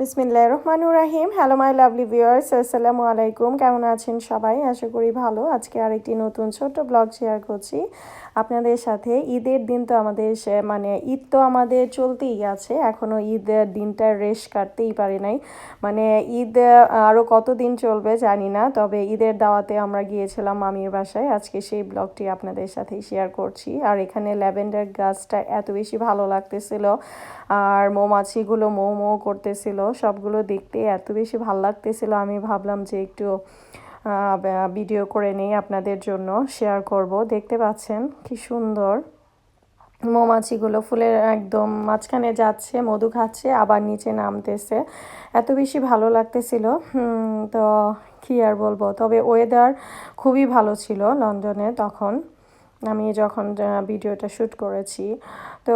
বিসমিল্লাহ রহমানুর রাহিম হ্যালো মাই লাভলি ভিউয়ার্স আসসালামু আলাইকুম। কেমন আছেন সবাই? আশা করি ভালো। আজকে আরেকটি নতুন ছোট্ট ব্লগ শেয়ার করছি। আপনাদের সাথে ঈদের দিন তো আমাদের মানে ঈদ তো আমাদের চলতেই আছে। এখনও ঈদের দিনটা রেশ কাটতেই পারি নাই। মানে ঈদ আরও কতদিন চলবে জানি না। তবে ঈদের দাওয়াতে আমরা গিয়েছিলাম মামির বাসায়। আজকে সেই ব্লগটি আপনাদের সাথেই শেয়ার করছি। আর এখানে ল্যাভেন্ডার গাছটা এত বেশি ভালো লাগতেছিল। আর মৌমাছিগুলো মৌ মৌ করতেছিল। সবগুলো দেখতে এত বেশি ভালো লাগতেছিল। আমি ভাবলাম যে একটু ভিডিও করে নিই আপনাদের জন্য শেয়ার করব। দেখতে পাচ্ছেন কি সুন্দর। মৌমাছিগুলো ফুলের একদম মাঝখানে যাচ্ছে, মধু খাচ্ছে, আবার নিচে নামতেছে। এত বেশি ভালো লাগতেছিল। তো কি আর বলব? তবে ওয়েদার খুবই ভালো ছিল লন্ডনে তখন। আমি যখন ভিডিওটা শ্যুট করেছি। তো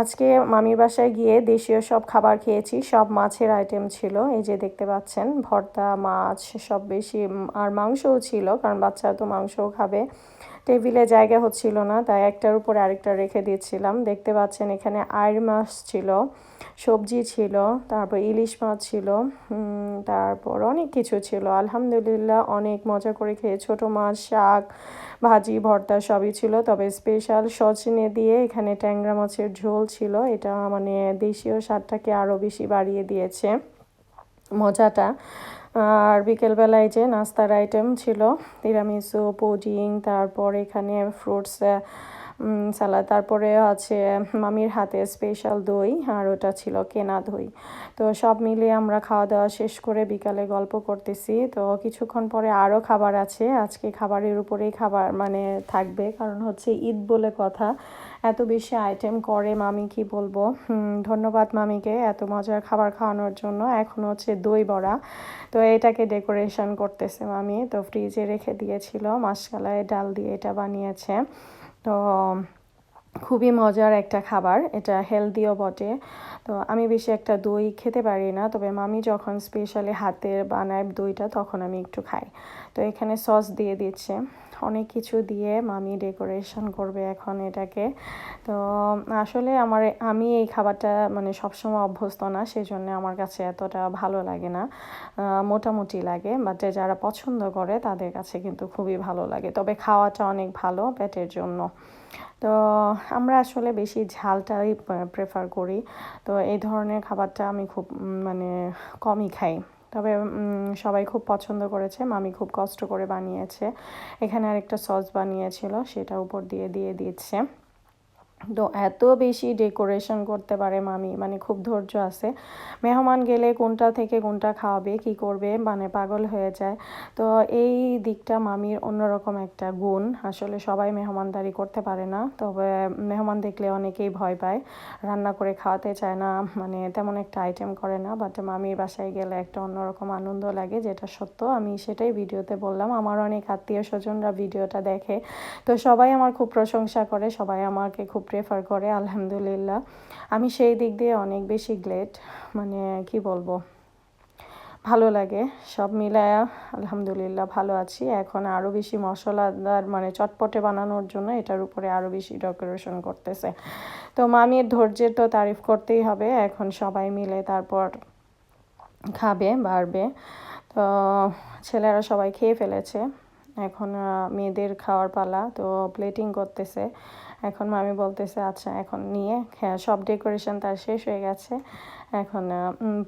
আজকে মামির বাসায় গিয়ে দেশীয় সব খাবার খেয়েছি, সব মাছের আইটেম ছিল, এই যে দেখতে পাচ্ছেন, ভর্তা, মাছ, সব বেশি আর মাংসও ছিল, কারণ বাচ্চারা তো মাংসও খাবে। টেবিলে জায়গা হচ্ছিল না, তাই একটার উপরে আরেকটা রেখে দিয়েছিলাম। দেখতে পাচ্ছেন এখানে আইর মাছ ছিল, সবজি ছিল, তারপর ইলিশ মাছ ছিল তারপর অনেক কিছু ছিল। আলহামদুলিল্লাহ অনেক মজা করে খেয়ে, ছোট মাছ, শাক, ভাজি, ভর্তা সবই ছিল। তবে স্পেশাল সজনে দিয়ে এখানে ট্যাংরা মাছের ঝোল ছিল। এটা মানে দেশীয় স্বাদটাকে আরও বেশি বাড়িয়ে দিয়েছে। মজাটা আর বিকেলবেলায় যে নাস্তার আইটেম ছিল তিরামিসু পুডিং তারপর এখানে ফ্রুটস সালাদ। তারপরে আছে মামির হাতে স্পেশাল দই, আর ওটা ছিল কেনা দই। তো সব মিলিয়ে আমরা খাওয়া দাওয়া শেষ করে বিকালে গল্প করতেছি। তো কিছুক্ষণ পরে আরও খাবার আছে। আজকে খাবারের উপরেই খাবার মানে থাকবে, কারণ হচ্ছে ঈদ বলে কথা। এত বেশি আইটেম করে মামি, কি বলব? ধন্যবাদ মামিকে এত মজার খাবার খাওয়ানোর জন্য। এখন হচ্ছে দই বড়া। তো এটাকে ডেকোরেশন করতেছে মামি। তো ফ্রিজে রেখে দিয়েছিল। মাসকালায় ডাল দিয়ে এটা বানিয়েছে। তো, খুবই মজার একটা খাবার। এটা হেলদিও বটে। তো, আমি বেশি একটা দই খেতে পারি না। তবে মামি যখন স্পেশালি হাতের বানায় দইটা, তখন আমি একটু খাই। তো, এখানে সস দিয়ে দিচ্ছে। অনেক কিছু দিয়ে মামি ডেকোরেশন করবে এখন এটাকে। তো আসলে আমার, আমি এই খাবারটা মানে সবসময় অভ্যস্ত না সেই জন্য আমার কাছে এতটা ভালো লাগে না। মোটামুটি লাগে বাট যারা পছন্দ করে তাদের কাছে কিন্তু খুবই ভালো লাগে। তবে খাওয়াটা অনেক ভালো পেটের জন্য। তো আমরা আসলে বেশি ঝালটাই প্রেফার করি। তো এই ধরনের খাবারটা আমি খুব মানে কমই খাই। তবে সবাই খুব পছন্দ করেছে, মামি খুব কষ্ট করে বানিয়েছে। এখানে আরেকটা সস বানিয়েছিল, সেটা উপর দিয়ে দিয়ে দিচ্ছে। তো এত বেশি ডেকোরেশন করতে পারে মামি মানে খুব ধৈর্য আছে। মেহমান গেলে কোনটা থেকে কোনটা খাওয়াবে, কি করবে মানে পাগল হয়ে যায়। তো এই দিকটা মামির অন্যরকম একটা গুণ। আসলে সবাই মেহমানদারি করতে পারে না, তবে মেহমান দেখলে অনেকেই ভয় পায়। রান্না করে খাওয়াতে চায় না মানে তেমন একটা আইটেম করে না বাট মামির বাসায় গেলে একটা অন্যরকম আনন্দ লাগে, যেটা সত্য। আমি সেটাই ভিডিওতে বললাম। আমার অনেক আত্মীয় স্বজনরা ভিডিওটা দেখে। তো সবাই আমার খুব প্রশংসা করে, সবাই আমাকে খুব প্রেফার করে, আলহামদুলিল্লাহ। আমি সেই দিক দিয়ে অনেক বেশি গ্লেড মানে কি বলব, ভালো লাগে। সব মিলায়া আলহামদুলিল্লাহ ভালো আছি। এখন আরও বেশি মশলাদার মানে চটপটে বানানোর জন্য এটার উপরে আরও বেশি ডেকোরেশন করতেছে। তো মামির ধৈর্যের তো তারিফ করতেই হবে। এখন সবাই মিলে তারপর খাবে, বাড়বে। তো ছেলেরা সবাই খেয়ে ফেলেছে। এখন মেয়েদের খাওয়ার পালা, তো প্লেটিং করতেছে। এখন মামি বলতেছে আচ্ছা এখন নিয়ে সব ডেকোরেশন তার শেষ হয়ে গেছে। এখন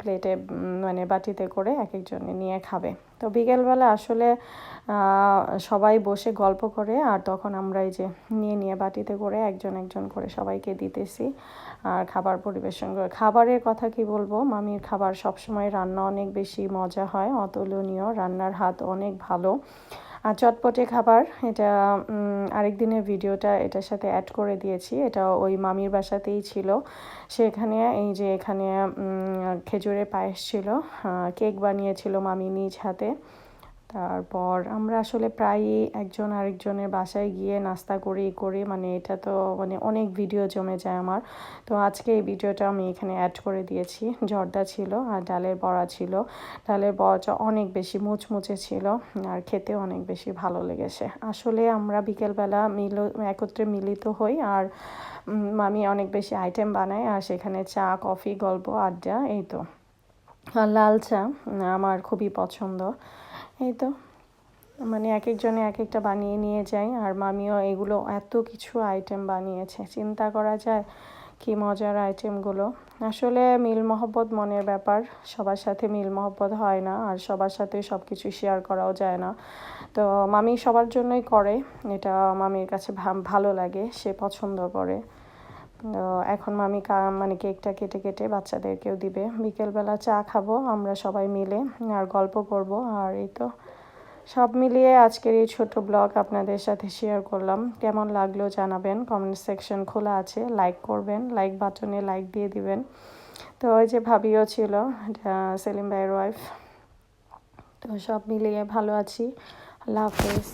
প্লেটে মানে বাটিতে করে এক একজনে নিয়ে খাবে। তো বিকেলবেলা আসলে সবাই বসে গল্প করে, আর তখন আমরা এই যে নিয়ে নিয়ে বাটিতে করে একজন একজন করে সবাইকে দিতেছি। আর খাবার পরিবেশন করে খাবারের কথা কি বলব? মামির খাবার সবসময় রান্না অনেক বেশি মজা হয়, অতুলনীয়, রান্নার হাত অনেক ভালো। আর চটপটে খাবার, এটা আরেক দিনের ভিডিওটা এটার সাথে অ্যাড করে দিয়েছি। এটা ওই মামির বাসাতেই ছিল। সেখানে এই যে এখানে খেজুরের পায়েস ছিল। কেক বানিয়েছিল মামি নিজ হাতে। তারপর আমরা আসলে প্রায়ই একজন আরেকজনের বাসায় গিয়ে নাস্তা করি করি। মানে এটা তো মানে অনেক ভিডিও জমে যায় আমার। তো আজকে এই ভিডিওটা আমি এখানে অ্যাড করে দিয়েছি। জর্দা ছিল আর ডালের বড়া ছিল। ডালের বড়াটা অনেক বেশি মুচমুচে ছিল আর খেতে অনেক বেশি ভালো লেগেছে। আসলে আমরা বিকেলবেলা মিল, একত্রে মিলিত হই আর মামি অনেক বেশি আইটেম বানায় আর সেখানে চা, কফি, গল্প, আড্ডা, এই তো। আর লাল চা আমার খুবই পছন্দ। এই তো। মানে এক একজনে এক একটা বানিয়ে নিয়ে যায়। আর মামিও এগুলো এত কিছু আইটেম বানিয়েছে। চিন্তা করা যায় কি মজার আইটেমগুলো আসলে মিল মহব্বত মনের ব্যাপার। সবার সাথে মিল মহব্বত হয় না। আর সবার সাথে সব কিছু শেয়ার করাও যায় না। তো মামি সবার জন্যই করে। এটা মামির কাছে ভালো লাগে। সে পছন্দ করে। এখন মামি মানে কেকটা কেটে কেটে বাচ্চাদেরকেও দিবে। বিকেলবেলা চা খাব আমরা সবাই মিলে, আর গল্প করব। আর এই তো সব মিলিয়ে আজকের এই ছোট ব্লগ আপনাদের সাথে শেয়ার করলাম। কেমন লাগল জানাবেন কমেন্ট সেকশন খোলা আছে লাইক করবেন লাইক বাটনে লাইক দিয়ে দিবেন। তো ওই যে ভাবিও ছিল সেলিম ভাইয়ের ওয়াইফ তো সব মিলিয়ে ভালো আছি। আল্লাহ হাফেজ।